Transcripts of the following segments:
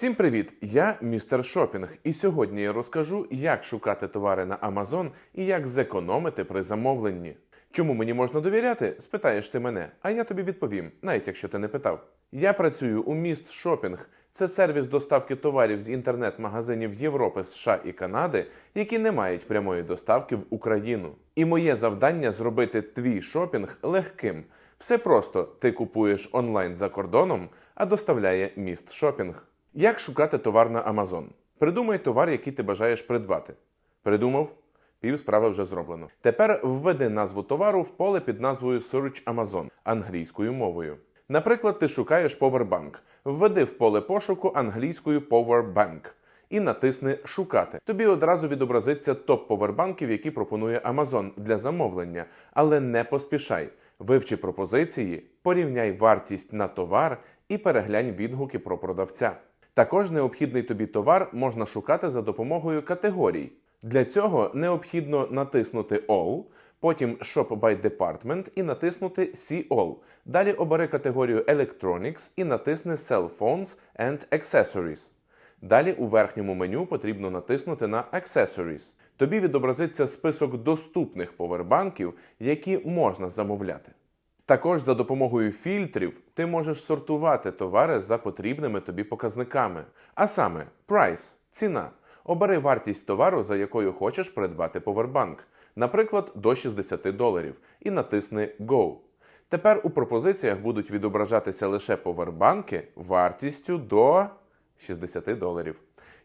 Всім привіт! Я містер Шопінг, і сьогодні я розкажу, як шукати товари на Amazon і як зекономити при замовленні. Чому мені можна довіряти? Спитаєш ти мене, а я тобі відповім, навіть якщо ти не питав. Я працюю у міст Шопінг. Це сервіс доставки товарів з інтернет-магазинів Європи, США і Канади, які не мають прямої доставки в Україну. І моє завдання зробити твій шопінг легким. Все просто ти купуєш онлайн за кордоном, а доставляє міст шопінг. Як шукати товар на Amazon? Придумай товар, який ти бажаєш придбати. Придумав? Пів справи вже зроблено. Тепер введи назву товару в поле під назвою Search Amazon англійською мовою. Наприклад, ти шукаєш Powerbank. Введи в поле пошуку англійською Powerbank і натисни Шукати. Тобі одразу відобразиться топ повербанків, які пропонує Amazon для замовлення, але не поспішай. Вивчи пропозиції, порівняй вартість на товар і переглянь відгуки про продавця. Також необхідний тобі товар можна шукати за допомогою категорій. Для цього необхідно натиснути All, потім Shop by Department і натиснути See All. Далі обери категорію Electronics і натисни Cell Phones and Accessories. Далі у верхньому меню потрібно натиснути на Accessories. Тобі відобразиться список доступних повербанків, які можна замовляти. Також за допомогою фільтрів ти можеш сортувати товари за потрібними тобі показниками. А саме Price – ціна. Обери вартість товару, за якою хочеш придбати повербанк, наприклад, до 60 доларів, і натисни Go. Тепер у пропозиціях будуть відображатися лише повербанки вартістю до 60 доларів.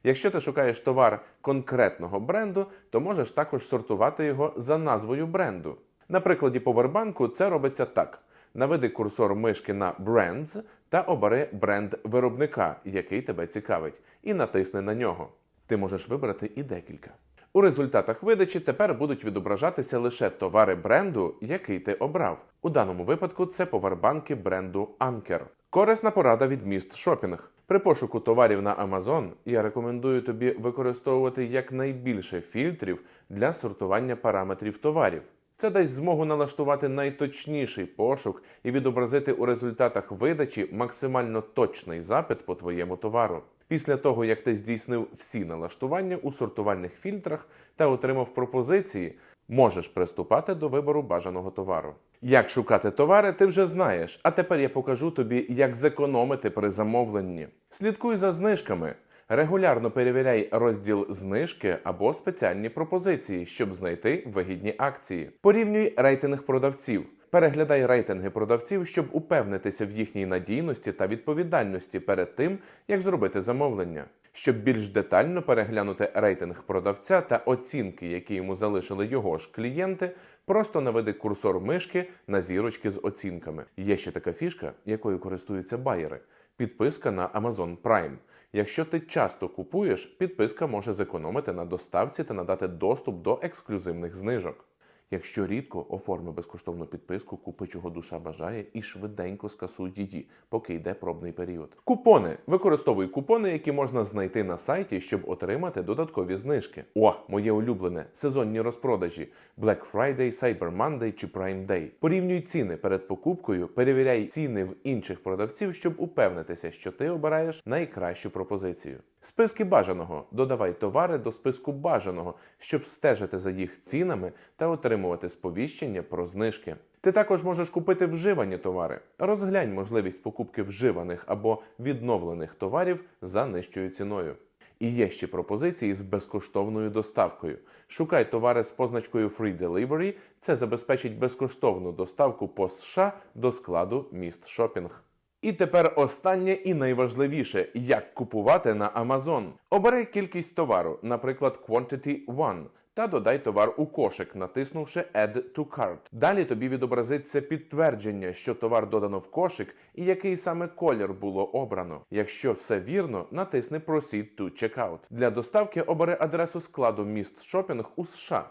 Якщо ти шукаєш товар конкретного бренду, то можеш також сортувати його за назвою бренду. На прикладі повербанку це робиться так: наведи курсор мишки на Brands та обери бренд виробника, який тебе цікавить, і натисни на нього. Ти можеш вибрати і декілька. У результатах видачі тепер будуть відображатися лише товари бренду, який ти обрав. У даному випадку це повербанки бренду Anker. Корисна порада від міст шопінг. При пошуку товарів на Amazon я рекомендую тобі використовувати якнайбільше фільтрів для сортування параметрів товарів. Це дасть змогу налаштувати найточніший пошук і відобразити у результатах видачі максимально точний запит по твоєму товару. Після того, як ти здійснив всі налаштування у сортувальних фільтрах та отримав пропозиції, можеш приступати до вибору бажаного товару. Як шукати товари, ти вже знаєш, а тепер я покажу тобі, як зекономити при замовленні. Слідкуй за знижками. Регулярно перевіряй розділ знижки або спеціальні пропозиції, щоб знайти вигідні акції. Порівнюй рейтинг продавців. Переглядай рейтинги продавців, щоб упевнитися в їхній надійності та відповідальності перед тим, як зробити замовлення. Щоб більш детально переглянути рейтинг продавця та оцінки, які йому залишили його ж клієнти, просто наведи курсор мишки на зірочки з оцінками. Є ще така фішка, якою користуються байери підписка на Amazon Prime. Якщо ти часто купуєш, підписка може зекономити на доставці та надати доступ до ексклюзивних знижок. Якщо рідко оформи безкоштовну підписку, купи чого душа бажає і швиденько скасуй її, поки йде пробний період. Купони використовуй купони, які можна знайти на сайті, щоб отримати додаткові знижки. О, моє улюблене сезонні розпродажі Black Friday, Cyber Monday чи Prime Day. Порівнюй ціни перед покупкою, перевіряй ціни в інших продавців, щоб упевнитися, що ти обираєш найкращу пропозицію. Списки бажаного додавай товари до списку бажаного, щоб стежити за їх цінами та отримувати сповіщення про знижки. Ти також можеш купити вживані товари. Розглянь можливість покупки вживаних або відновлених товарів за нижчою ціною. І є ще пропозиції з безкоштовною доставкою. Шукай товари з позначкою Free Delivery. Це забезпечить безкоштовну доставку по США до складу міст шопінг. І тепер останнє і найважливіше, як купувати на Amazon. Обери кількість товару, наприклад, Quantity 1, та додай товар у кошик, натиснувши Add to Cart. Далі тобі відобразиться підтвердження, що товар додано в кошик і який саме колір було обрано. Якщо все вірно, натисни Proceed to Checkout. Для доставки обери адресу складу міст шопінг у США.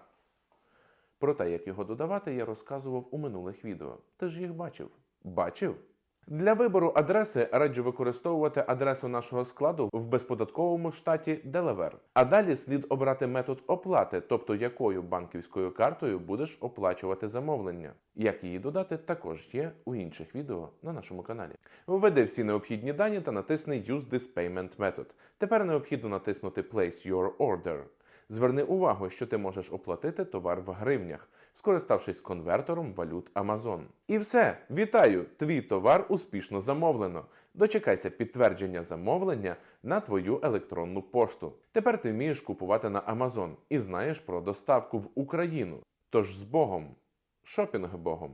Про те, як його додавати, я розказував у минулих відео. Ти ж їх бачив? Бачив? Для вибору адреси раджу використовувати адресу нашого складу в безподатковому штаті Делавер. А далі слід обрати метод оплати, тобто якою банківською картою будеш оплачувати замовлення. Як її додати, також є у інших відео на нашому каналі. Введи всі необхідні дані та натисни Use this payment method. Тепер необхідно натиснути Place your order. Зверни увагу, що ти можеш оплатити товар в гривнях, скориставшись конвертором валют Amazon. І все, вітаю! Твій товар успішно замовлено. Дочекайся підтвердження замовлення на твою електронну пошту. Тепер ти вмієш купувати на Amazon і знаєш про доставку в Україну. Тож з Богом, шопінг Богом.